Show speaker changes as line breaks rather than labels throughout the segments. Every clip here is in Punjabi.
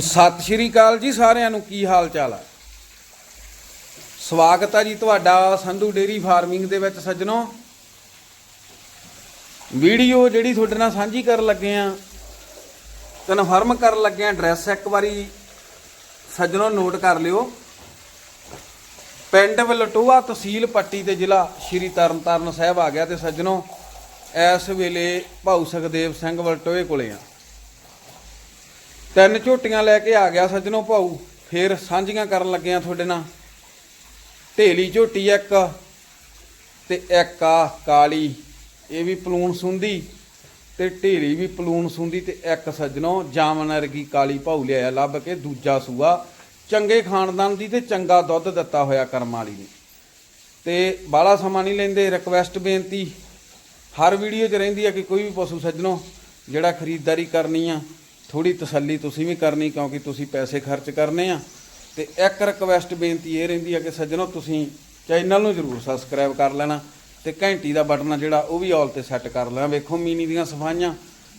ਸਤਿ ਸ਼੍ਰੀ ਅਕਾਲ ਜੀ ਸਾਰਿਆਂ ਨੂੰ, ਕੀ ਹਾਲ ਚਾਲ ਆ? ਸਵਾਗਤ ਆ ਜੀ ਤੁਹਾਡਾ ਸੰਧੂ ਡੇਰੀ ਫਾਰਮਿੰਗ ਦੇ ਵਿੱਚ ਸੱਜਣੋ। ਵੀਡੀਓ ਜਿਹੜੀ ਤੁਹਾਡੇ ਨਾਲ ਸਾਂਝੀ ਕਰਨ ਲੱਗੇ ਆ, ਕਨਫਰਮ ਕਰਨ ਲੱਗੇ ਆ, ਐਡਰੈਸ ਇੱਕ ਵਾਰੀ ਸੱਜਣੋ ਨੋਟ ਕਰ ਲਿਓ। ਪਿੰਡ ਵਲਟੋਆ ਤਹਿਸੀਲ ਪੱਟੀ ਤੇ ਜ਼ਿਲ੍ਹਾ ਸ਼੍ਰੀ ਤਰਨਤਾਰਨ ਸਾਹਿਬ ਆ ਗਿਆ ਤੇ ਸੱਜਣੋ, ਇਸ ਵੇਲੇ ਭਾਊ ਸੁਖਦੇਵ ਸਿੰਘ ਵਲਟੋਏ ਕੋਲੇ ਆ। ਤਿੰਨ ਝੋਟੀਆਂ ਲੈ ਕੇ ਆ ਗਿਆ ਸੱਜਣੋ ਭਾਊ। ਫੇਰ ਸਾਂਝੀਆਂ ਕਰਨ ਲੱਗੇ ਆ ਤੁਹਾਡੇ ਨਾਲ। ਢੇਲੀ ਝੋਟੀ ਇੱਕ ਤੇ ਇੱਕ ਆ ਕਾਲੀ। ਇਹ ਵੀ ਪਲੂਣ ਸੁੰਦੀ ਤੇ ਢੇਲੀ ਵੀ ਪਲੂਣ ਸੁੰਦੀ ਤੇ ਇੱਕ ਸੱਜਣੋ ਜਾਮਨ ਵਰਗੀ ਕਾਲੀ ਭਾਊ ਲਿਆਇਆ ਲੱਭ ਕੇ ਦੂਜਾ ਸੂਆ। ਚੰਗੇ ਖਾਨਦਾਨ ਦੀ ਤੇ ਚੰਗਾ ਦੁੱਧ ਦਿੱਤਾ ਹੋਇਆ ਕਰਮ ਵਾਲੀ ਨੇ। ਤੇ ਬਾਲਾ ਸਮਾਂ ਨਹੀਂ ਲੈਂਦੇ ਰਿਕਵੈਸਟ ਬੇਨਤੀ। ਹਰ ਵੀਡੀਓ 'ਚ ਰਹਿੰਦੀ ਆ ਕਿ ਕੋਈ ਵੀ ਪਸ਼ੂ ਸੱਜਣੋ ਜਿਹੜਾ ਖਰੀਦਦਾਰੀ ਕਰਨੀ ਆ ਥੋੜੀ ਤਸੱਲੀ ਤੁਸੀਂ ਵੀ ਕਰਨੀ ਕਿਉਂਕਿ ਤੁਸੀਂ ਪੈਸੇ ਖਰਚ ਕਰਨੇ ਆ। ਤੇ ਇੱਕ ਰਿਕਵੈਸਟ ਬੇਨਤੀ ਇਹ ਰਹਿੰਦੀ ਆ ਕਿ ਸੱਜਣੋ, ਤੁਸੀਂ ਚੈਨਲ ਨੂੰ ਜਰੂਰ ਸਬਸਕ੍ਰਾਈਬ ਕਰ ਲੈਣਾ ਤੇ ਘੰਟੀ ਦਾ ਬਟਨ ਆ ਜਿਹੜਾ, ਉਹ ਵੀ ਆਲ ਤੇ ਸੈੱਟ ਕਰ ਲੈਣਾ। ਵੇਖੋ ਮੀਨੀ ਦੀਆਂ ਸਫਾਈਆਂ।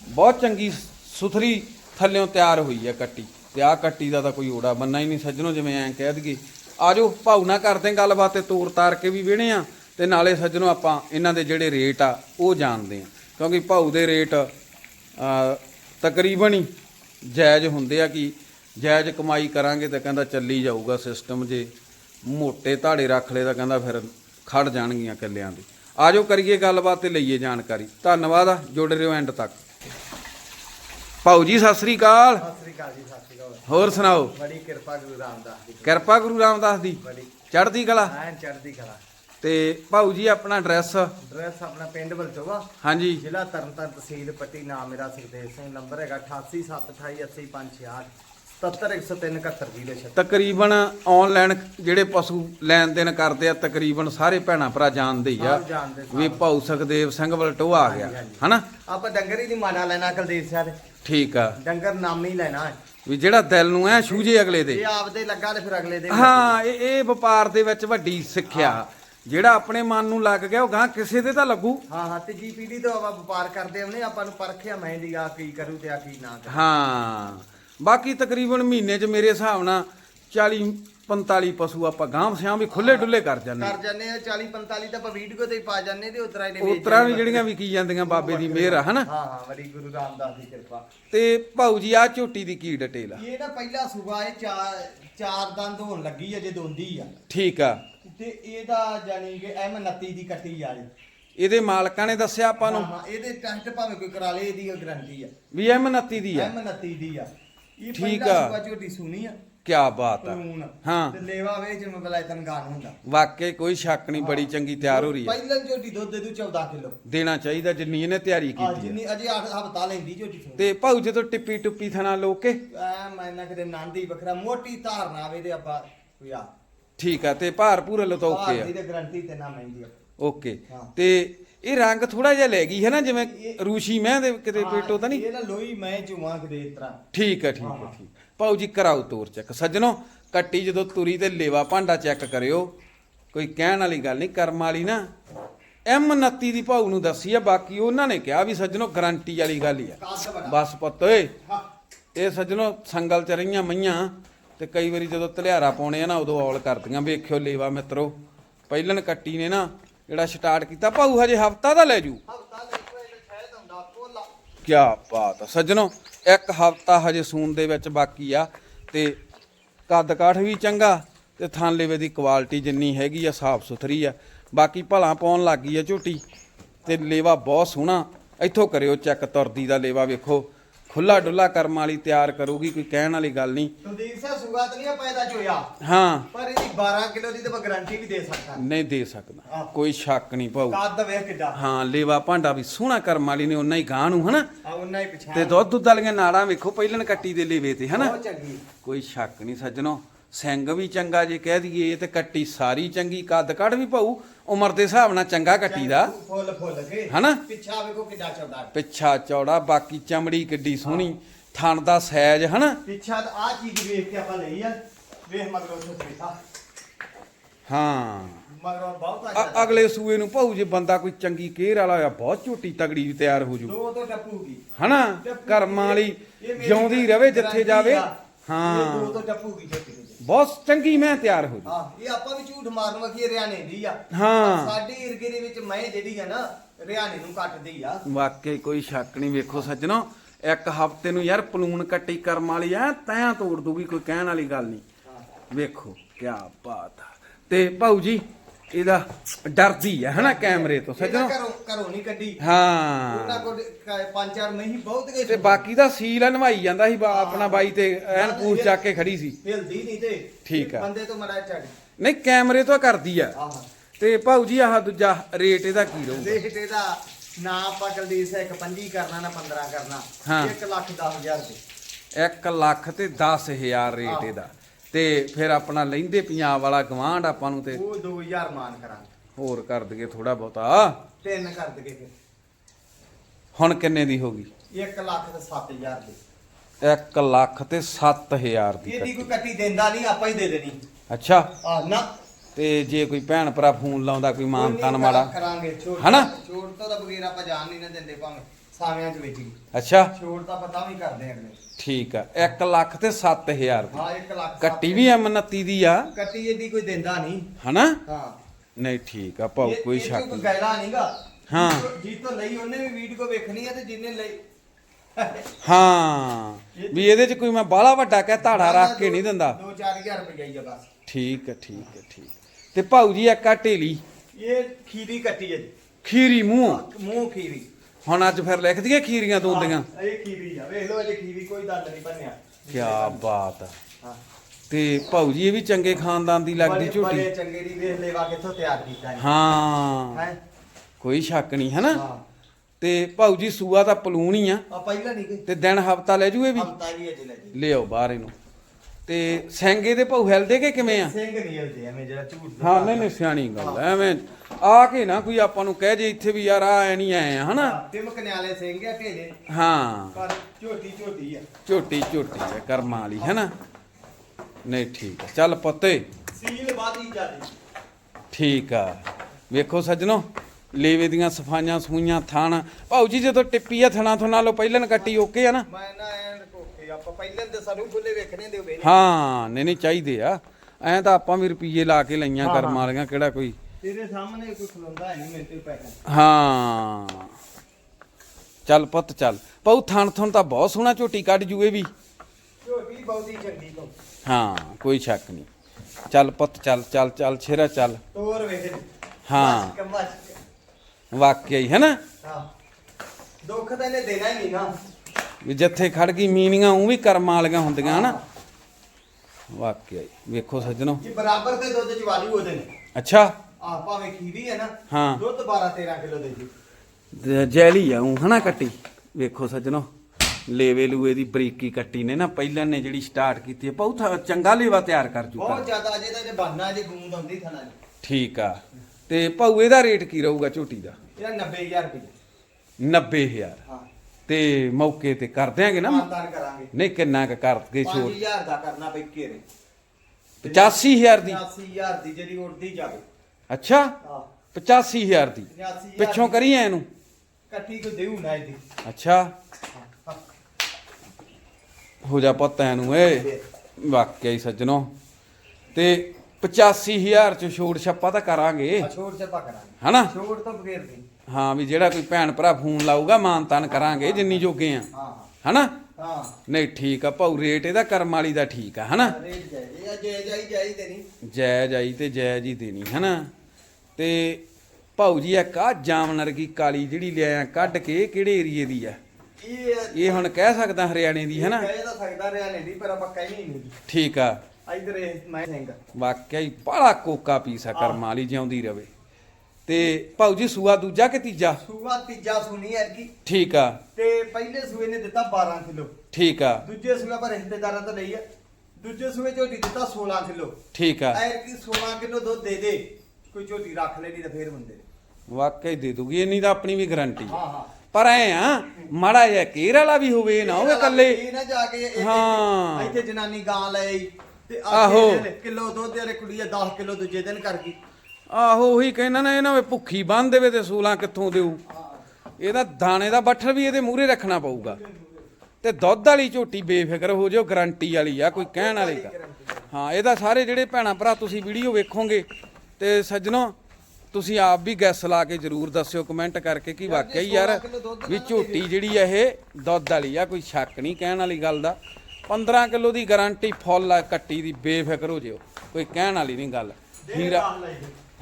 ਬਹੁਤ ਚੰਗੀ ਸੁਥਰੀ ਥੱਲਿਓਂ ਤਿਆਰ ਹੋਈ ਆ ਕੱਟੀ। ਤੇ ਆਹ ਕੱਟੀ ਦਾ ਤਾਂ ਕੋਈ ਓੜਾ ਬੰਨਾ ਹੀ ਨਹੀਂ ਸੱਜਣੋ, ਜਿਵੇਂ ਐਂ ਕਹਿ ਦਈਏ। ਆਜੋ ਭਾਉ ਨਾ ਕਰਦੇ ਗੱਲਬਾਤ ਤੇ ਤੋਰ ਤਾਰ ਕੇ ਵੀ ਵਿਹਣੇ ਆ। ਤੇ ਨਾਲੇ ਸੱਜਣੋ, ਆਪਾਂ ਇਹਨਾਂ ਦੇ ਜਿਹੜੇ ਰੇਟ ਆ, ਉਹ ਜਾਣਦੇ ਆ। ਕਿਉਂਕਿ ਭਾਉ ਦੇ ਰੇਟ ਤਕਰੀਬਨ ਹੀ ਜਾਇਜ਼ ਹੁੰਦੇ ਆ ਕਿ ਜਾਇਜ਼ ਕਮਾਈ ਕਰਾਂਗੇ ਤਾਂ ਕਹਿੰਦਾ ਚੱਲੀ ਜਾਊਗਾ ਸਿਸਟਮ ਜੇ। ਮੋਟੇ ਧਾੜੇ ਰੱਖ ਲਏ ਤਾਂ ਕਹਿੰਦਾ ਫਿਰ ਖੜ ਜਾਣਗੀਆਂ ਕਿੱਲਿਆਂ ਦੇ। ਆਜੋ ਕਰੀਏ ਗੱਲਬਾਤ ਤੇ ਲਈਏ ਜਾਣਕਾਰੀ। ਧੰਨਵਾਦ ਆ ਜੁੜ ਰਿਓ ਐਂਡ ਤੱਕ। ਭਾਊ ਜੀ ਸਤਿ ਸ੍ਰੀ ਅਕਾਲ।
ਸਤਿ ਸ੍ਰੀ ਅਕਾਲ ਜੀ ਸਤਿ ਸ੍ਰੀ ਅਕਾਲ।
ਹੋਰ ਸੁਣਾਓ?
ਬੜੀ ਕਿਰਪਾ ਗੁਰੂ ਰਾਮਦਾਸ ਦੀ।
ਕਿਰਪਾ ਗੁਰੂ ਰਾਮਦਾਸ ਦੀ।
ਬੜੀ।
ਚੜ੍ਹਦੀ ਕਲਾ?
ਐਨ ਚੜ੍ਹਦੀ ਕਲਾ।
ਤੇ ਭਾਊ ਜੀ ਆਪਣਾ ਐਡਰੈਸ
ਡਰੈਸ ਆਪਣਾ ਪਿੰਡ ਬਲਚੋਵਾ
ਹਾਂਜੀ।
ਜ਼ਿਲ੍ਹਾ ਤਰਨਤਾਰਨ ਤਹਿਸੀਲ ਪੱਟੀ ਨਾਮ ਮੇਰਾ ਸੁਖਦੇਵ ਸਿੰਘ ਨੰਬਰ ਹੈਗਾ 8872880566 70103
ਤਕਰੀਬਨ ਆਨਲਾਈਨ ਜਿਹੜੇ ਪਸ਼ੂ ਲੈਣ ਦੇਣ ਕਰਦੇ ਆ ਤਕਰੀਬਨ ਸਾਰੇ ਭੈਣਾ ਭਰਾ ਜਾਣਦੇ ਹੀ ਆ। ਵੀ ਭਾਊ ਸੁਖਦੇਵ ਸਿੰਘ ਵਲਟੋਆ ਆ ਗਿਆ। ਹਨਾ?
ਆਪਾਂ ਡੰਗਰ ਹੀ ਨਹੀਂ ਮਾੜਾ ਲੈਣਾ ਕੁਲਦੀਪ ਸਾਹਿਬ
ਠੀਕ ਆ।
ਡੰਗਰ ਨਾਮ ਹੀ ਲੈਣਾ।
ਵੀ ਜਿਹੜਾ ਦਿਲ ਨੂੰ ਐ ਛੂਜੇ ਅਗਲੇ ਦੇ।
ਇਹ ਆਪਦੇ ਲੱਗਾ ਤੇ ਫਿਰ ਅਗਲੇ ਦੇ
ਹਾਂ ਇਹ ਇਹ ਵਪਾਰ ਦੇ ਵਿੱਚ ਵੱਡੀ ਸਿੱਖਿਆ। ਜਿਹੜਾ ਆਪਣੇ ਮਨ ਨੂੰ ਲੱਗ ਗਿਆ ਉਹ ਗਾਂ ਕਿਸੇ ਦੇ ਤਾਂ ਲੱਗੂ।
ਹਾਂ ਹਾਂ ਤੀਜੀ ਪੀੜੀ ਤੋਂ ਆਪਾਂ ਵਪਾਰ ਕਰਦੇ ਆਉਨੇ ਆਪਾਂ ਨੂੰ ਪਰਖਿਆ ਮੈਂ ਦੀ ਆ ਕੀ ਕਰੂ ਤੇ ਆ ਕੀ ਨਾ ਕਰੂ।
ਹਾਂ ਬਾਕੀ ਤਕਰੀਬਨ ਮਹੀਨੇ 'ਚ ਮੇਰੇ ਹਿਸਾਬ ਨਾਲ 40 45 ਪਸ਼ੂ ਆਪਾਂ ਗਾਂ ਸਿਆਂ ਵੀ ਖੁੱਲੇ ਡੁੱਲੇ ਕਰ ਜਾਂਦੇ
ਕਰ ਜਾਂਦੇ ਆ 40 45 ਤਾਂ ਆਪਾਂ ਵੀਡੀਓ ਤੇ ਹੀ ਪਾ ਜਾਂਦੇ ਤੇ ਉਤਰਾ ਇਹਨੇ ਵੇਚ
ਉਤਰਾਂ ਵੀ। ਜਿਹੜੀਆਂ ਵਿਕੀ ਜਾਂਦੀਆਂ ਬਾਬੇ ਦੀ ਮਿਹਰ ਆ ਹਨਾ?
ਹਾਂ ਹਾਂ ਬੜੀ ਗੁਰੂ ਰਾਮਦਾਸ ਦੀ ਕਿਰਪਾ।
ਤੇ ਭਾਊ ਜੀ ਆ ਝੋਟੀ ਦੀ ਕੀ ਡਿਟੇਲ ਆ?
ਇਹ ਨਾ ਪਹਿਲਾ ਸੂਬਾ ਇਹ ਚਾਰ ਚਾਰ ਦੰਦ ਹੋਣ ਲੱਗੀ ਅਜੇ ਦੋਂਦੀ ਆ।
ਠੀਕ ਆ।
ਤੇ ਇਹਦਾ ਜਾਨੀ ਕਿ ਐਮ 29 ਦੀ ਕੱਟੀ ਆ ਜੀ
ਇਹਦੇ ਮਾਲਕਾਂ ਨੇ ਦੱਸਿਆ ਆਪਾਂ ਨੂੰ?
ਹਾਂ ਇਹਦੇ ਟੈਸਟ ਭਾਵੇਂ ਕੋਈ ਕਰਾ ਲੇ ਇਹਦੀ ਗਾਰੰਟੀ ਆ।
ਵੀ ਐਮ 29 ਦੀ ਆ?
ਐਮ 29 ਦੀ ਆ। ਇਹ ਪਹਿਲਾ
ਆ।
ਸੂਬਾ ਝੋਟੀ ਸੁਣੀ ਆ।
ਕੀ ਬਾਤ ਆ।
ਕਾਨੂੰਨ
ਹਾਂ।
ਤੇ ਲੇਵਾ ਵੇ ਜਿਵੇਂ ਬਲਾਇਤਨ ਗਾਨ ਹੁੰਦਾ।
ਵਾਕਈ ਕੋਈ ਸ਼ੱਕ ਨਹੀਂ ਬੜੀ ਚੰਗੀ ਤਿਆਰ ਹੋ ਰਹੀ ਹੈ।
ਪਹਿਲਾਂ ਝੋਟੀ ਦੁੱਧ ਦੇ ਦੂ 14 ਕਿਲੋ।
ਦੇਣਾ ਚਾਹੀਦਾ ਜਿੰਨੀ ਇਹਨੇ ਤਿਆਰੀ
ਆ
ਕੀਤੀ ਹੈ।
ਜਿੰਨੀ ਅਜੇ 8 ਹਫ਼ਤਾ ਲੈਂਦੀ ਝੋਟੀ ਸੁਣੀ।
ਤੇ ਭਾਊ ਜਦੋਂ ਟਿੱਪੀ ਟੁੱਪੀ ਥਣਾ ਲੋਕੇ
ਐ ਮੈਂ ਨਾ ਕਿਤੇ ਨੰਦੀ ਵੱਖਰਾ ਮੋਟੀ ਧਾਰ ਨਾ ਆਵੇ ਤੇ ਆਪਾਂ ਕੋਈ ਆ
ਠੀਕ ਆ ਤੇ ਭਾਰ ਪੂਰਾ ਲਤੋਕੇ
ਭਾਰ
ਆ।
ਦੀ ਤੇ ਗਾਰੰਟੀ ਤੇ ਨਾ ਮਹਿੰਦੀ ਆ।
ਓਕੇ।
ਹਾਂ।
ਤੇ ਇਹ ਰੰਗ ਥੋੜਾ ਜਿਹਾ ਲੈ ਗਈ ਹੈ ਨਾ ਜਿਵੇਂ ਰੂਸ਼ੀ ਮਹਿ ਦੇ ਕਿਤੇ ਪੇਟੋ ਤਾਂ ਨਹੀਂ?
ਇਹ ਨਾ ਲੋਈ ਮੈਂ ਚੁਮਾ ਕਿਤੇ ਇਸ ਤਰ੍ਹਾਂ।
ਠੀਕ ਹੈ ਠੀਕ
ਹਾਂ,
ਹੈ।
ਹਾਂ।
ਠੀਕ ਭਾਊ ਜੀ ਕਰਾਓ ਤੋਰ ਚੈੱਕ। ਸੱਜਣੋ ਕੱਟੀ ਜਦੋਂ ਤੁਰੀ ਤੇ ਲੇਵਾ ਭਾਂਡਾ ਚੈੱਕ ਕਰਿਓ। ਕੋਈ ਕਹਿਣ ਵਾਲੀ ਗੱਲ ਨਹੀਂ ਕਰਮ ਵਾਲੀ ਨਾ। ਐਮ 29 ਦੀ ਭਾਊ ਨੂੰ ਦੱਸੀ ਆ ਬਾਕੀ ਉਹਨਾਂ ਨੇ ਕਿਹਾ ਵੀ ਸੱਜਣੋ ਗਾਰੰਟੀ ਵਾਲੀ ਗੱਲ ਹੀ ਆ। ਬਸ ਪੁੱਤ ਓਏ। ਇਹ ਸੱਜਣੋ ਸੰਗਲ ਚ ਰਹੀਆਂ ਮਈਆਂ ਤੇ ਕਈ ਵਾਰੀ ਜਦੋਂ ਧਲਿਆਰਾ ਪਾਉਣੇ ਆ ਨਾ ਉਦੋਂ ਔਲ ਕਰਦੀਆਂ। ਵੇਖਿਓ ਲੇਵਾ ਮਿੱਤਰੋ ਪਹਿਲਨ ਕੱਟੀ ਨੇ ਨਾ ਜਿਹੜਾ ਸਟਾਰਟ ਕੀਤਾ ਭਾਊ ਹਜੇ ਹਫਤਾ ਦਾ ਲੈ ਜੂ।
ਹਫਤਾ ਲੈ ਕੋਈ ਤੇ ਸ਼ਾਇਦ ਹੁੰਦਾ ਕੋਲਾ
ਕਿਆ ਬਾਤ ਆ। ਸੱਜਣੋ ਇੱਕ ਹਫਤਾ ਹਜੇ ਸੂਨ ਦੇ ਵਿੱਚ ਬਾਕੀ ਆ ਤੇ ਕੱਦ ਕਾਠ ਵੀ ਚੰਗਾ ਤੇ ਥਾਂ ਲੇਵੇ ਦੀ ਕੁਆਲਿਟੀ ਜਿੰਨੀ ਹੈਗੀ ਆ, ਸਾਫ਼ ਸੁਥਰੀ ਆ। ਬਾਕੀ ਭਲਾ ਪਾਉਣ ਲੱਗੀ ਆ ਝੋਟੀ ਤੇ ਲੇਵਾ ਬਹੁਤ ਸੋਹਣਾ। ਇੱਥੋਂ ਕਰਿਓ ਚੈੱਕ, ਤੁਰਦੀ ਦਾ ਲੇਵਾ ਵੇਖੋ। ਖੁੱਲਾ ਡੁੱਲਾ ਕਰਮ ਵਾਲੀ ਤਿਆਰ ਕਰੂਗੀ ਕੋਈ ਕਹਿਣ ਵਾਲੀ ਗੱਲ ਨਹੀਂ।
ਕੁਲਦੀਪ ਸਿੰਘ ਸੁਗਾ ਤੇ ਨਹੀਂ ਪੈਦਾ ਚੋਇਆ।
ਹਾਂ।
ਪਰ ਇਹਦੀ 12 ਕਿਲੋ ਦੀ ਤੇ ਮੈਂ ਗਾਰੰਟੀ ਵੀ ਦੇ ਸਕਦਾ।
ਨਹੀਂ ਦੇ ਸਕਦਾ।
ਆਹ।
ਕੋਈ ਸ਼ੱਕ ਨਹੀਂ ਭਾਊ।
ਕੱਦ ਵੇਖ ਕਿੱਡਾ।
ਹਾਂ ਲੇਵਾ ਭਾਂਡਾ ਵੀ ਸੋਹਣਾ ਕਰਮ ਵਾਲੀ ਨੇ ਉਹਨਾਂ ਹੀ ਗਾਂ ਨੂੰ ਹਨਾ?
ਆ ਉਹਨਾਂ ਹੀ ਪਛਾਣ
ਤੇ ਦੁੱਧ ਦੁੱਧ ਵਾਲੀਆਂ ਨਾੜਾਂ ਵੇਖੋ ਪਹਿਲਨ ਕੱਟੀ ਦੇ ਲੇਵੇ ਤੇ ਹਨਾ?
ਬਹੁਤ ਚੰਗੀ।
ਕੋਈ ਸ਼ੱਕ ਨਹੀਂ ਸੱਜਣੋ। ਸਿੰਘ ਵੀ ਚੰਗਾ ਜੇ ਕਹਿ ਦਈਏ ਤੇ ਕੱਟੀ ਸਾਰੀ ਚੰਗੀ ਕੱਦ ਕੱਢ ਵੀ ਭਾਊ ਉਮਰ ਦੇ ਹਿਸਾਬ ਨਾਲ ਚੰਗਾ ਕੱਟੀ ਦਾ।
ਫੁੱਲ ਫੁੱਲ ਕੇ
ਹਨਾ?
ਪਿੱਛਾ ਵੇਖੋ ਕਿੱਡਾ ਚੌੜਾ।
ਪਿੱਛਾ ਚੌੜਾ ਬਾਕੀ ਚਮੜੀ ਕਿੱਡੀ ਸੋਹਣੀ ਥਣ ਦਾ ਸਾਈਜ਼ ਹਨਾ?
ਪਿੱਛਾ ਆ ਚੀਜ਼ ਵੇਖ ਕੇ ਆਪਾਂ ਲਈ ਆ। ਵੇਖ ਮਗਰੋਂ ਤੋਂ ਬੈਠਾ।
ਹਾਂ।
ਮਗਰੋਂ ਬਹੁਤ
ਅਗਲੇ ਸੂਏ ਨੂੰ ਭਾਊ ਜੇ ਬੰਦਾ ਕੋਈ ਚੰਗੀ ਕੇਅਰ ਵਾਲਾ ਹੋਇਆ ਬਹੁਤ ਝੋਟੀ ਤਗੜੀ ਤਿਆਰ ਹੋ ਜੂ।
ਦੋ ਤੋਂ ਟੱਪੂਗੀ।
ਹਨਾ? ਕਰਮਾਂ ਵਾਲੀ ਜਿਉਂਦੀ ਰਵੇ ਜਿੱਥੇ ਜਾਵੇ। ਹਾਂ।
ਦੋ ਤੋਂ ਟੱਪੂਗੀ ਝੋਟੀ
ਬਹੁਤ ਚੰਗੀ ਮੈਂ ਤਿਆਰ ਹੋ ਜੂ
ਹਾਂ ਇਹ ਆਪਾਂ ਵੀ ਝੂਠ ਮਾਰਨ ਵਕੀ ਹਰਿਆਣੇ ਦੀ ਆ।
ਹਾਂ।
ਸਾਡੀ ਇਰਗੇ ਦੇ ਵਿੱਚ ਮੈਂ ਜਿਹੜੀ ਆ ਨਾ ਹਰਿਆਣੇ ਨੂੰ ਕੱਟਦੀ ਆ।
ਵਾਕਈ ਕੋਈ ਸ਼ੱਕ ਨਹੀਂ ਵੇਖੋ ਸੱਜਣੋ ਇੱਕ ਹਫ਼ਤੇ ਨੂੰ ਯਾਰ ਪਲੂਣ ਕੱਟੀ ਕਰਮ ਵਾਲੀ ਐ ਤੈਂ ਤੋੜ ਦੂਗੀ ਕੋਈ ਕਹਿਣ ਵਾਲੀ ਗੱਲ ਨਹੀਂ। ਵੇਖੋ ਕੀ ਬਾਤ ਆ। ਤੇ ਭਾਊ ਜੀ ਇਹਦਾ ਡਰਦੀ ਹੈ ਹਨਾ ਕੈਮਰੇ ਤੋਂ ਸੱਜਣੋ?
ਘਰੋਂ ਘਰੋਂ ਨਹੀਂ ਕੱਢੀ। ਉਹਨਾਂ
ਹਾਂ
ਕੋਲ ਕ- ਪੰਜ ਚਾਰ ਮਹੀਂ ਬਹੁਤ ਗਏ
ਤੇ ਬਾਕੀ ਦਾ ਸੀਲ ਆ ਨਵਾਈ ਜਾਂਦਾ ਸੀ ਬਾ- ਆਪਣਾ ਬਾਈ ਤੇ ਐਨ ਪੂਛ ਚੱਕ ਕੇ ਖੜੀ ਸੀ।
ਹਿਲਦੀ ਨਹੀਂ ਤੇ।
ਠੀਕ ਆ।
ਬੰਦੇ ਤੋਂ ਮੜਾ ਛੱਡ
ਨਹੀਂ ਕੈਮਰੇ ਤੋਂ ਕਰਦੀ ਆ।
ਆਹ
ਤੇ ਭਾਊ ਜੀ ਆਹ ਦੂਜਾ ਰੇਟ ਇਹਦਾ ਕੀ ਰਹੂਗਾ?
ਰੇਟ ਇਹਦਾ ਨਾ ਆਪਾਂ ਕੁਲਦੀਪ ਸਿੰਘ 25 ਕਰਨਾ ਨਾ 15 ਕਰਨਾ।
ਹਾਂ।
1 ਲੱਖ 10000 ਦੇ
1 ਲੱਖ ਤੇ 10000 ਰੇਟ। ਇਹਦਾ। ਤੇ ਫਿਰ ਆਪਣਾ ਲੈਂਦੇ ਪੰਜਾਬ ਵਾਲਾ ਗਵਾਂਢ ਆਪਾਂ ਨੂੰ ਤੇ
ਉਹ 2000 ਮਾਨ ਕਰਾਂਗੇ।
ਹੋਰ ਕਰ ਦਈਏ ਥੋੜਾ ਬਹੁਤਾ।
ਤਿੰਨ ਕਰ ਦਗੇ ਫਿਰ।
ਹੁਣ ਕਿੰਨੇ ਦੀ ਹੋ ਗਈ?
1 ਲੱਖ ਤੇ 7000 ਦੇ।
1 ਲੱਖ ਤੇ 7000 ਦੀ
ਇਹਦੀ। ਕੋਈ ਕੱਟੀ ਦਿੰਦਾ ਨਹੀਂ ਆਪਾਂ ਹੀ ਦੇ ਦੇਣੀ।
ਅੱਛਾ।
ਆ ਨਾ।
ਤੇ ਜੇ ਕੋਈ ਭੈਣ ਭਰਾ ਫੋਨ ਲਾਉਂਦਾ ਕੋਈ ਮਾਨ ਤਾਨ ਮਾੜਾ
ਕਰਾਂਗੇ ਛੋੜ
ਹਨਾ?
ਛੋੜ ਤੋਂ ਤਾਂ ਬਗੈਰ ਆਪਾਂ ਜਾਣ ਨਹੀਂ ਨਾ ਦਿੰਦੇ ਭਾਵੇਂ। ਸਾਵਿਆਂ ਚ ਵੇਚੀ।
ਅੱਛਾ।
ਛੋੜ ਤਾਂ ਪਤਾ ਵੀ ਕਰਦੇ ਅਗਲੇ।
ਠੀਕ ਆ 1 ਲੱਖ ਤੇ 7000 ਦੀ।
ਹਾਂ 1 ਲੱਖ
ਕੱਟੀ ਵੀ ਐਮ 29 ਦੀ ਆ।
ਕੱਟੀ ਇਹਦੀ ਕੋਈ ਦਿੰਦਾ ਨਹੀਂ।
ਹਨਾ?
ਹਾਂ।
ਨਹੀਂ ਠੀਕ ਆ ਭਾਉ ਕੋਈ ਸ਼ੱਕ
ਕੋਈ
ਨਹੀਂ।
ਗੈਲਾ ਨਹੀਂਗਾ
ਹਾਂ।
ਜੀ ਤੋਂ ਲਈ ਉਹਨੇ ਵੀ ਵੀਡੀਓ ਵੇਖਣੀ ਹੈ ਤੇ ਜਿਹਨੇ ਲਈ।
ਹਾਂ ਵੀ ਇਹਦੇ ਚ ਕੋਈ ਮੈਂ ਬਾਹਲਾ ਵੱਡਾ ਕਹਿ ਧਾੜਾ ਰੱਖ ਕੇ ਨਹੀਂ ਦਿੰਦਾ।
2-4000 ਰੁਪਏ ਹੀ ਆ ਬਸ।
ਠੀਕ ਹੈ ਠੀਕ ਹੈ ਠੀਕ ਤੇ ਭਾਊ ਜੀ ਇੱਕ ਆ ਢੇਲੀ।
ਇਹ ਖੀਰੀ ਕੱਟੀ ਹੈ ਜੀ
ਖੀਰੀ ਮੂੰਹ।
ਮੂੰਹ ਖੀਰੀ।
ਹੁਣ ਅੱਜ ਫਿਰ ਲਿਖ ਦਈਏ ਖੀਰੀਆਂ ਦੋਂਦੀਆਂ
ਇਹ ਖੀਰੀ ਆ ਵੇਖ ਲਓ ਇਹ ਖੀਰੀ ਕੋਈ ਦੰਦ ਨਹੀਂ ਬੰਨਿਆ
ਕੀ ਬਾਤ ਆ।
ਹਾਂ
ਤੇ ਭਾਊ ਜੀ ਇਹ ਵੀ ਚੰਗੇ ਖਾਨਦਾਨ ਦੀ ਲੱਗਦੀ ਝੋਟੀ।
ਬੜੇ ਚੰਗੇ ਦੀ ਵੇਖ ਲੈਵਾ ਕਿੱਥੋਂ ਤਿਆਰ ਕੀਤਾ ਹੈ
ਹਾਂ।
ਹੈ?
ਕੋਈ ਸ਼ੱਕ ਨਹੀਂ ਹੈ ਨਾ
ਹਾਂ।
ਤੇ ਭਾਊ ਜੀ ਸੂਆ ਤਾਂ ਪਲੂਣ ਹੀ ਆ।
ਆ ਪਹਿਲਾਂ ਨਹੀਂ
ਤੇ ਦਿਨ ਹਫਤਾ ਲੈ ਜੂ ਇਹ ਵੀ?
ਹਮਤਾ ਵੀ ਅਜੇ ਲੈ ਜੀ।
ਲਿਆਓ ਬਾਹਰ ਇਹਨੂੰ। ਤੇ ਸੈਂਗੇ ਦੇ ਭਾਊ ਹਿਲਦੇ ਕਿ ਕਿਵੇਂ ਆ?
ਸਿੰਘ ਨਹੀਂ ਹਲਦੇ ਐਵੇਂ ਜਿਹੜਾ ਝੂਠ
ਹਾਂ ਨਹੀਂ ਨਹੀਂ ਸਿਆਣੀ ਗੱਲ ਐ, ਐਵੇਂ ਆ ਕੇ ਨਾ ਕੋਈ ਆਪਾਂ ਨੂੰ ਕਹਿ ਜੇ ਇੱਥੇ ਵੀ ਯਾਰ ਆ ਐ ਨਹੀਂ ਆ ਹਨਾ?
ਟਿਮਕਨੇ ਵਾਲੇ ਸਿੰਘ ਆ ਢੇਲੇ
ਹਾਂ।
ਪਰ ਝੋਟੀ ਝੋਟੀ ਆ।
ਝੋਟੀ ਝੋਟੀ ਹੈ ਕਰਮਾਂ ਵਾਲੀ ਹੈ ਨਾ ਨਹੀਂ ਠੀਕ ਹੈ ਚੱਲ ਪੁੱਤੇ।
ਸੀਲ ਬਾਦੀ ਜਾਂਦੀ
ਠੀਕ ਆ। ਵੇਖੋ ਸੱਜਣੋ ਲੇਵੇ ਦੀਆਂ ਸਫਾਈਆਂ ਸੂਈਆਂ ਥਾਣ। ਭਾਊ ਜੀ ਜਦੋਂ ਟਿੱਪੀ ਆ ਥਣਾ ਥਣਾ ਲੋ ਪਹਿਲਨ ਕੱਟੀ ਓਕੇ ਆ ਨਾ?
ਮੈਂ ਨਾ ਆਪਾਂ ਪਹਿਲਾਂ ਤੇ ਸਾਨੂੰ ਖੁੱਲੇ ਵੇਖਣੇ ਦੇ ਹੋਵੇ
ਹਾਂ ਨਹੀਂ ਨਹੀਂ ਚਾਹੀਦੇ ਆ। ਐਂ ਤਾਂ ਆਪਾਂ ਵੀ ਰੁਪਈਏ ਲਾ ਕੇ ਲਈਆਂ ਕਰਮਾਂ। ਵਾਲੀਆਂ ਕਿਹੜਾ ਕੋਈ।
ਤੇਰੇ ਸਾਹਮਣੇ ਕੋਈ ਖਲੋਂਦਾ ਹੈ ਨਹੀਂ ਮੇਰੇ ਤੇ ਪੈਸਾ।
ਹਾਂ। ਚੱਲ ਪੁੱਤ ਚੱਲ। ਭਾਊ ਥਣ ਥਣ ਤਾਂ ਬਹੁਤ ਸੋਹਣਾ ਝੋਟੀ ਕੱਢ ਜੂ ਇਹ ਵੀ।
ਝੋਟੀ ਬਹੁਤੀ ਚੰਗੀ ਤੋਂ।
ਹਾਂ ਕੋਈ ਸ਼ੱਕ ਨਹੀਂ। ਚੱਲ ਪੁੱਤ ਚੱਲ ਚੱਲ ਚੱਲ ਛੇਰਾ ਚੱਲ।
ਤੋਰ ਵੇਖ
ਹਾਂ। ਵਾਕਿਆ ਹੀ ਹੈ ਨਾ?
ਹਾਂ। ਦੁੱਖ ਤਾਂ ਇਹਨੇ ਦੇਣਾ ਹੀ ਨਹੀਂ ਨਾ।
ਵੀ ਜਿੱਥੇ ਖੜ ਗਈ ਮੀਨੀਆਂ ਉਹ ਵੀ ਕਰਮਾਂ ਵਾਲੀਆਂ ਹੁੰਦੀਆਂ ਹਨਾ। ਵਾਕਿਆ ਹੀ ਵੇਖੋ ਸੱਜਣੋ।
ਇਹ ਬਰਾਬਰ ਤੇ ਦੁੱਧ ਚਵਾਲੀ ਉਹਦੇ ਨੇ।
ਅੱਛਾ।
ਆ ਭਾਵੇਂ ਖੀਰੀ ਹੈ ਨਾ
ਹਾਂ।
ਦੁੱਧ 12 13 ਕਿਲੋ ਦੇ ਜੀ।
ਜ- ਜੈਲੀ ਆ ਊਂ ਹਨਾ ਕੱਟੀ। ਵੇਖੋ ਸੱਜਣੋ ਲੇਵੇ ਲੂਏ ਦੀ ਬਰੀਕੀ ਕੱਟੀ ਨੇ ਨਾ ਪਹਿਲਾਂ ਨੇ ਜਿਹੜੀ ਸਟਾਰਟ ਕੀਤੀ ਹੈ ਬਹੁਤ ਚੰਗਾ ਲੇਵਾ ਤਿਆਰ ਕਰ ਚੁੱਕਾ।
ਬਹੁਤ ਜ਼ਿਆਦਾ ਅਜੇ ਤਾਂ ਜੇ ਬਾਨਾ ਜੇ ਗੂੰਦ ਆਉਂਦੀ ਥਣਾ ਜੀ।
ਠੀਕ ਆ। ਤੇ ਭਾਊ ਇਹਦਾ ਰੇਟ ਕੀ ਰਹੂਗਾ ਝੋਟੀ ਦਾ?
ਇਹਦਾ 90000 ਰੁਪਏ।
90000
ਹਾਂ।
ਤੇ ਮੌਕੇ ਤੇ ਕਰ ਦਿਆਂਗੇ ਨਾ।
ਕਰਾਂਗੇ।
ਨਹੀਂ ਕਿੰਨਾ ਕੁ ਕਰਕੇ ਛੋੜ
5000 ਦਾ ਕਰਨਾ ਪਈ ਘੇਰੇ
85000 ਦੀ?
80000 ਦੀ ਜਿਹੜੀ ਉੜਦੀ ਜਾਵੇ।
ਅੱਛਾ
ਹਾਂ।
85000 ਦੀ।
85000
ਪਿੱਛੋਂ ਕਰੀ ਐ ਇਹਨੂੰ?
ਕੱਟੀ ਕੋ ਦੇਉ ਨਾ ਇਹਦੀ।
ਅੱਛਾ। ਹੋ ਜਾ ਪਤਾ ਇਹਨੂੰ ਏ। ਵਾਕਿਆ ਹੀ ਸੱਜਣੋ। ਤੇ 85000 ਚ ਛੋੜ ਛੱਪਾ ਤਾਂ ਕਰਾਂਗੇ।
ਛੋੜ ਚੱਪਾ ਕਰਾਂਗੇ।
ਹਨਾ?
ਛੋੜ ਤੋਂ ਬਗੈਰ ਨਹੀਂ
ਹਾਂ ਵੀ ਜਿਹੜਾ ਕੋਈ ਭੈਣ ਭਰਾ ਫੋਨ ਲਾਊਗਾ ਮਾਨ ਤਾਨ ਕਰਾਂਗੇ ਜਿੰਨੀ ਜੋਗੇ ਆ। ਹਨਾ?
ਹਾਂ।
ਨਹੀਂ ਠੀਕ ਆ ਭਾਊ ਰੇਟ ਇਹਦਾ ਕਰਮ ਵਾਲੀ ਦਾ ਠੀਕ ਆ ਹਨਾ?
ਰੇਟ ਤੇ ਨਹੀਂ।
ਜਾਇਜ਼ ਆਈ ਤੇ ਜਾਇਜ਼ ਹੀ ਦੇਣੀ ਹਨਾ? ਤੇ ਭਾਊ ਜੀ ਇੱਕ ਆ ਜਾਮਨਰ ਕੀ ਕਾਲੀ ਜਿਹੜੀ ਲਿਆਇਆ ਕੱਢ ਕੇ ਕਿਹੜੇ ਏਰੀਏ ਦੀ ਆ?
ਇਹ
ਹੁਣ ਕਹਿ ਸਕਦਾ ਹਰਿਆਣੇ ਦੀ ਹਨਾ?
ਕਹਿ ਤਾਂ ਸਕਦਾ ਰਿਆ ਨਹੀਂ ਦੀ ਪਰ ਆਪਾਂ ਕਹਿਣੀ ਨਹੀਂ
ਠੀਕ ਆ।
ਇਧਰ ਮੈਂ ਸਿੰਘ
ਵਾਕਿਆ ਹੀ ਬੜਾ ਕੋਕਾ ਪੀਸਾ ਕਰਮਾਂ ਵਾਲੀ ਜਿਉਂਦੀ ਰਵੇ। ਤੇ ਭਾਊ ਜੀ ਸੂਆ ਦੂਜਾ ਕਿ ਤੀਜਾ?
ਸੂਆ ਤੀਜਾ ਸੁਣੀ ਐਰਗੀ
ਠੀਕ ਆ।
ਤੇ ਪਹਿਲੇ ਸੂਏ ਨੇ ਦਿੱਤਾ 12 ਕਿਲੋ।
ਠੀਕ ਆ।
ਦੂਜੇ ਸੂਏ ਪਰ ਰਿਸ਼ਤੇਦਾਰਾਂ ਤੋਂ ਲਈ ਆ। ਦੂਜੇ ਸੂਏ ਝੋਟੀ ਦਿੱਤਾ 16 ਕਿਲੋ।
ਠੀਕ ਆ।
ਐਰਗੀ 16 ਕਿਲੋ ਦੁੱਧ ਦੇ ਦੇ। ਕੋਈ ਝੋਟੀ ਰੱਖ ਲੈਣੀ ਤਾਂ ਫੇਰ
ਵਾਕਿਆ ਹੀ ਦੇ ਦੂਗੀ ਇੰਨੀ ਤਾਂ ਆਪਣੀ ਵੀ ਗਾਰੰਟੀ।
ਹਾਂ ਹਾਂ।
ਪਰ ਐ ਆ ਮਾੜਾ ਜਿਹਾ ਕੇਰ ਵਾਲਾ ਵੀ ਹੋਵੇ ਨਾ ਹੋਵੇ ਕੱਲੇ
ਇਹ ਨਾ ਜਾ ਕੇ ਇਹ-
ਹਾਂ।
ਇੱਥੇ ਜਨਾਨੀ ਗਾਂ ਲੈ ਆਈ ਤੇ
ਆਹੋ।
ਕਿਲੋ ਦੁੱਧ ਵਾਲੇ ਕੁੜੀ ਆ 10 ਕਿਲੋ ਦੂਜੇ ਦਿਨ ਕਰ ਗਈ
ਆਹੋ ਉਹੀ ਕਹਿੰਦਾ ਨਾ ਇਹ ਨਾ ਹੋਵੇ ਭੁੱਖੀ ਬੰਨ ਦੇਵੇ ਤੇ ਸੂਲਾਂ ਕਿੱਥੋਂ ਦੇਊ। ਇਹਦਾ ਦਾਣੇ ਦਾ ਬੱਠਲ ਵੀ ਇਹਦੇ ਮੂਹਰੇ ਰੱਖਣਾ ਪਊਗਾ। ਤੇ ਦੁੱਧ ਵਾਲੀ ਝੋਟੀ ਬੇਫਿਕਰ ਹੋ ਜਾਓ ਗਾਰੰਟੀ ਵਾਲੀ ਆ ਕੋਈ ਕਹਿਣ ਵਾਲੀ ਗੱਲ। ਹਾਂ ਇਹਦਾ ਸਾਰੇ ਜਿਹੜੇ ਭੈਣਾ ਭਰਾ ਤੁਸੀਂ ਵੀਡੀਓ ਵੇਖੋਗੇ ਤੇ ਸੱਜਣੋ ਤੁਸੀਂ ਆਪ ਵੀ ਗੈਸ ਲਾ ਕੇ ਜਰੂਰ ਦੱਸਿਓ ਕਮੈਂਟ ਕਰਕੇ ਕਿ ਵਾਕਿਆ ਹੀ ਯਾਰ ਵੀ ਝੋਟੀ ਜਿਹੜੀ ਆ ਇਹ ਦੁੱਧ ਵਾਲੀ ਆ ਕੋਈ ਸ਼ੱਕ ਨਹੀਂ ਕਹਿਣ ਵਾਲੀ ਗੱਲ ਦਾ। 15 ਕਿਲੋ ਦੀ ਗਾਰੰਟੀ ਫੁੱਲ ਆ ਕੱਟੀ ਦੀ ਬੇਫਿਕਰ ਹੋ ਜਿਓ ਕੋਈ ਕਹਿਣ ਵਾਲੀ ਨਹੀਂ ਗੱਲ। ਹੀਰਾ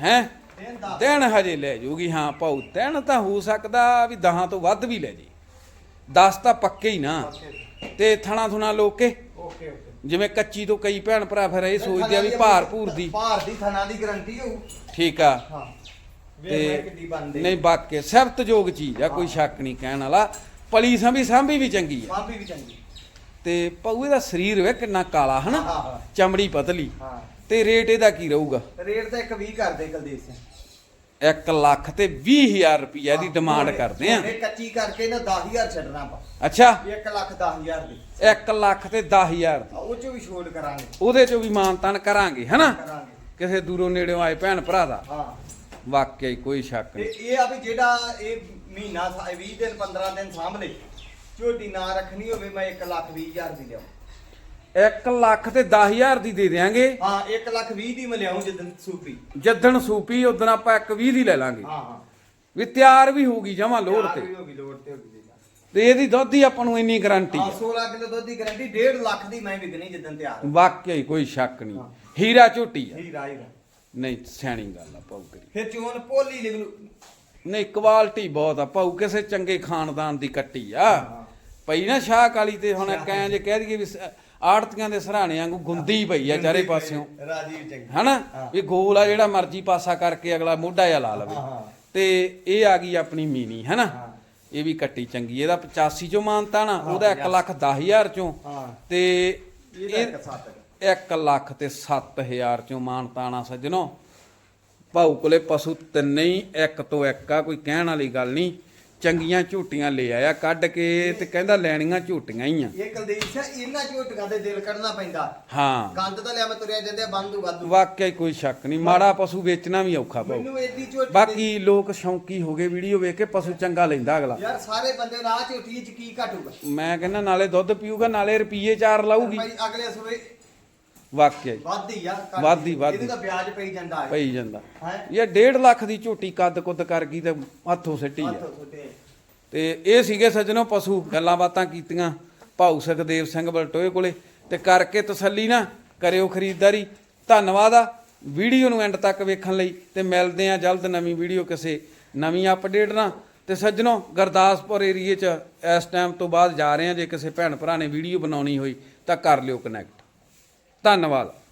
ਹੈ?
ਦਿਨ
ਹਜੇ ਲੈ ਜੂਗੀ ਹਾਂ ਭਾਉ ਦਿਨ ਤਾਂ ਹੋ ਸਕਦਾ ਵੀ ਦਹਾਂ ਤੋਂ ਵੱਧ ਵੀ ਲੈ ਜੀ। 10 ਤਾਂ ਪੱਕੇ ਹੀ ਨਾ। ਤੇ ਥਣਾ ਥੁਣਾ ਲੋਕੇ
ਓਕੇ ਓਕੇ।
ਜਿਵੇਂ ਕੱਚੀ ਤੋਂ ਕਈ ਭੈਣ ਭਰਾ ਫਿਰ ਇਹ ਸੋਚਦੇ ਆ ਵੀ ਭਾਰ ਭੂਰ ਦੀ।
ਭਾਰ ਦੀ ਥਣਾ ਦੀ ਗਾਰੰਟੀ ਹੋਊ।
ਠੀਕ ਆ।
ਹਾਂ।
ਤੇ ਨਹੀਂ ਬਾਕੀ ਸਿਫਤਯੋਗ ਚੀਜ਼ ਆ ਕੋਈ ਸ਼ੱਕ ਨਹੀਂ ਕਹਿਣ ਵਾਲਾ। ਪਲੀ ਸੰਭੀ ਸਾਂਭੀ ਵੀ ਚੰਗੀ ਆ।
ਸਾਂਭੀ ਵੀ ਚੰਗੀ।
ਤੇ ਭਾਊ ਇਹਦਾ ਸਰੀਰ ਵੇ ਕਿੰਨਾ ਕਾਲਾ ਹਨਾ। ਚਮੜੀ ਪਤਲੀ।
ਹਾਂ।
ਤੇ ਰੇਟ ਇਹਦਾ ਕੀ ਰਹੂਗਾ?
ਰੇਟ ਤਾਂ ਇੱਕ 20 ਕਰਦੇ ਕੁਲਦੀਪ ਸਿੰਘ।
1 ਲੱਖ ਤੇ 20000 ਰੁਪਈਆ ਦੀ ਡਿਮਾਂਡ ਕਰਦੇ ਆ
ਹੁਣੇ ਕੱਚੀ ਕਰਕੇ ਨਾ 10000 ਛੱਡਣਾ ਆਪਾਂ।
ਅੱਛਾ।
1 ਲੱਖ 10000 ਦੀ।
1 ਲੱਖ ਤੇ 10000 ਦੀ।
ਆ, ਉਹ ਚੋਂ ਵੀ ਛੋੜ ਕਰਾਂਗੇ।
ਉਹਦੇ ਚੋਂ ਵੀ ਮਾਨਤਾਨ ਕਰਾਂਗੇ ਹਨਾ?
ਕਰਾਂਗੇ।
ਕਿਸੇ ਦੂਰੋਂ ਨੇੜਿਓਂ ਆਏ ਭੈਣ ਭਰਾ ਦਾ।
ਹਾਂ।
ਵਾਕਿਆ ਕੋਈ ਸ਼ੱਕ ਨਹੀਂ।
ਇਹ ਆ ਵੀ ਜਿਹੜਾ ਇਹ ਮਹੀਨਾ ਸਾ- 20 ਦਿਨ 15 ਦਿਨ ਲੇ ਝੋਟੀ ਨਾ ਰੱਖਣੀ ਹੋਵੇ ਮੈਂ 1 ਲੱਖ 20 ਹਜ਼ਾਰ ਦੀ ਲਿਆਉਂ।
1 ਲੱਖ ਤੇ 10000 ਦੀ ਦੇ ਦੇਾਂਗੇ
ਹਾਂ 1 ਲੱਖ 20 ਦੀ ਮੈਂ ਲਿਆਉਂ ਜਦੋਂ ਸੂਪੀ।
ਜਦਣ ਸੂਪੀ ਉਦੋਂ ਆਪਾਂ 120 ਦੀ ਲੈ ਲਾਂਗੇ।
ਹਾਂ ਹਾਂ।
ਵੀ ਤਿਆਰ ਵੀ ਹੋਊਗੀ ਜਮਾ ਲੋੜ ਤੇ।
ਵੀ ਹੋ ਗਈ ਲੋੜ ਤੇ ਹੋ ਗਈ ਜੀ।
ਤੇ ਇਹਦੀ ਦੁੱਧ ਹੀ ਆਪਾਂ ਨੂੰ ਇੰਨੀ ਗਾਰੰਟੀ
ਹਾਂ
ਹੈ
16 ਕਿਲੋ ਦੁੱਧ ਦੀ ਗਾਰੰਟੀ 1.5 ਲੱਖ ਦੀ ਮੈਂ ਵਿਕਣੀ ਜਦੋਂ ਤਿਆਰ।
ਵਾਕਿਆ ਹੀ ਕੋਈ ਸ਼ੱਕ ਨਹੀਂ। ਹੀਰਾ ਝੋਟੀ ਆ।
ਹੀਰਾ ਹੀਰਾ।
ਨਹੀਂ ਸਿਆਣੀ ਗੱਲ ਆ ਪਾਉ ਕਰੀ।
ਫਿਰ ਚੋਣ ਭੋਲੀ ਲਿਗਲੂ
ਨਹੀਂ ਕੁਆਲਿਟੀ ਬਹੁਤ ਆ ਪਾਉ ਕਿਸੇ ਚੰਗੇ ਖਾਨਦਾਨ ਦੀ ਕੱਟੀ ਆ। ਪਈ ਨਾ ਸ਼ਾਹ ਕਾਲੀ ਤੇ ਹੁਣ ਜੇ ਕਹਿ ਦਈਏ ਵੀ ਆੜਤੀਆਂ ਦੇ ਸਰਾਣੇ ਵਾਂਗੂ ਗੁੰਦੀ ਪਈ ਆ ਚਾਰੇ ਪਾਸਿਓਂ।
ਰਾਜੀਵ ਚੰਗੀ।
ਹਨਾ। ਵੀ ਗੋਲ ਆ ਜਿਹੜਾ ਮਰਜ਼ੀ ਪਾਸਾ ਕਰਕੇ ਅਗਲਾ ਮੋਢਾ ਜਾਂ ਲਾ ਲਵੇ। ਤੇ ਇਹ ਆ ਗਈ ਆਪਣੀ ਮੀਨੀ ਹਨਾ। ਇਹ ਵੀ ਕੱਟੀ ਚੰਗੀ। ਇਹਦਾ 85 ਚੋਂ ਮਾਨਤਾ ਨਾ ਉਹਦਾ 1 ਲੱਖ 10000 ਚੋਂ। ਤੇ
ਇਹਦਾ
ਇਹ
ਇੱਕ ਸੱਤ
1 ਲੱਖ ਤੇ 7000 ਚੋਂ ਮਾਨਤਾਣਾ ਸੱਜਣੋ। ਭਾਊ ਕੋਲੇ ਪਸ਼ੂ ਤਿੰਨੇ ਹੀ ਇੱਕ ਤੋਂ ਇੱਕ ਆ ਕੋਈ ਕਹਿਣ ਵਾਲੀ ਗੱਲ ਨਹੀਂ। ਚੰਗੀਆਂ ਝੂਟੀਆਂ ਲੈ ਆਇਆ ਕੱਢ ਕੇ ਤੇ ਕਹਿੰਦਾ ਲੈਣੀਆਂ ਝੂਟੀਆਂ ਹੀ ਆ।
ਇਹ ਕੁਲਦੀਪ ਸਿੰਘ ਇਹਨਾਂ ਝੋਟੀਆਂ ਤੇ ਦਿਲ ਕੱਢਣਾ ਪੈਂਦਾ।
ਹਾਂ।
ਗੰਦ ਤਾਂ ਲਿਆ ਮੈਂ ਤੁਰਿਆ ਜਾਂਦੇ ਬੰਦੂ ਵਾਧੂ।
ਵਾਕਿਆ ਕੋਈ ਸ਼ੱਕ ਨਹੀਂ ਮਾੜਾ ਪਸ਼ੂ ਵੇਚਣਾ ਵੀ ਔਖਾ ਭਾਊ
ਮੈਨੂੰ ਏਡੀ ਝੋਟੀ
ਬਾਕੀ ਲੋਕ ਸ਼ੌਂਕੀ ਹੋ ਗਏ ਵੀਡੀਓ ਵੇਖ ਕੇ ਪਸ਼ੂ ਚੰਗਾ ਲੈਂਦਾ ਅਗਲਾ।
ਯਾਰ ਸਾਰੇ ਬੰਦੇ ਆਹ ਝੋਟੀ ਚ ਕੀ ਘਟੂਗਾ?
ਮੈਂ ਕਹਿੰਦਾ ਨਾਲੇ ਦੁੱਧ ਪੀਊਗਾ ਨਾਲੇ ਰੁਪਈਏ ਚਾਰ ਲਾਊਗੀ।
ਭਾਈ ਅਗਲੇ ਸਵੇ
ਵਾਕਿਆ ਹੀ।
ਵਾਧੀ ਆ ਘੱਟ
ਵਾਧੀ,
ਨਹੀਂ।
ਵਾਧੀ।
ਇਹਦੇ ਤਾਂ ਵਿਆਜ ਪਈ ਜਾਂਦਾ ਹੈ।
ਪਈ ਜਾਂਦਾ।
ਹੈ?
ਇਹ 1.5 ਲੱਖ ਦੀ ਝੂਟੀ ਕੱਦ ਕੁੱਦ ਕਰ ਗਈ ਤੇ ਹੱਥੋਂ ਸਿੱਟੀ ਆ। ਤੇ ਇਹ ਸੀਗੇ ਸੱਜਣੋ ਪਸ਼ੂ ਗੱਲਾਂ ਬਾਤਾਂ ਕੀਤੀਆਂ ਭਾਊ ਸੁਖਦੇਵ ਸਿੰਘ ਬਲਟੋਏ ਕੋਲੇ। ਤੇ ਕਰਕੇ ਤਸੱਲੀ ਨਾ ਕਰਿਓ ਖਰੀਦਦਾਰੀ। ਧੰਨਵਾਦ ਆ ਵੀਡੀਓ ਨੂੰ ਐਂਡ ਤੱਕ ਵੇਖਣ ਲਈ ਤੇ ਮਿਲਦੇ ਆ ਜਲਦ ਨਵੀਂ ਵੀਡੀਓ ਕਿਸੇ ਨਵੀਂ ਅਪਡੇਟ ਨਾਲ। ਤੇ ਸੱਜਣੋ ਗੁਰਦਾਸਪੁਰ ਏਰੀਏ 'ਚ ਇਸ ਟਾਈਮ ਤੋਂ ਬਾਅਦ ਜਾ ਰਹੇ ਆ ਜੇ ਕਿਸੇ ਭੈਣ ਭਰਾ ਨੇ ਵੀਡੀਓ ਬਣਾਉਣੀ ਹੋਈ ਤਾਂ ਕਰ ਲਿਓ ਕਨੈਕਟ ਧੰਨਵਾਦ।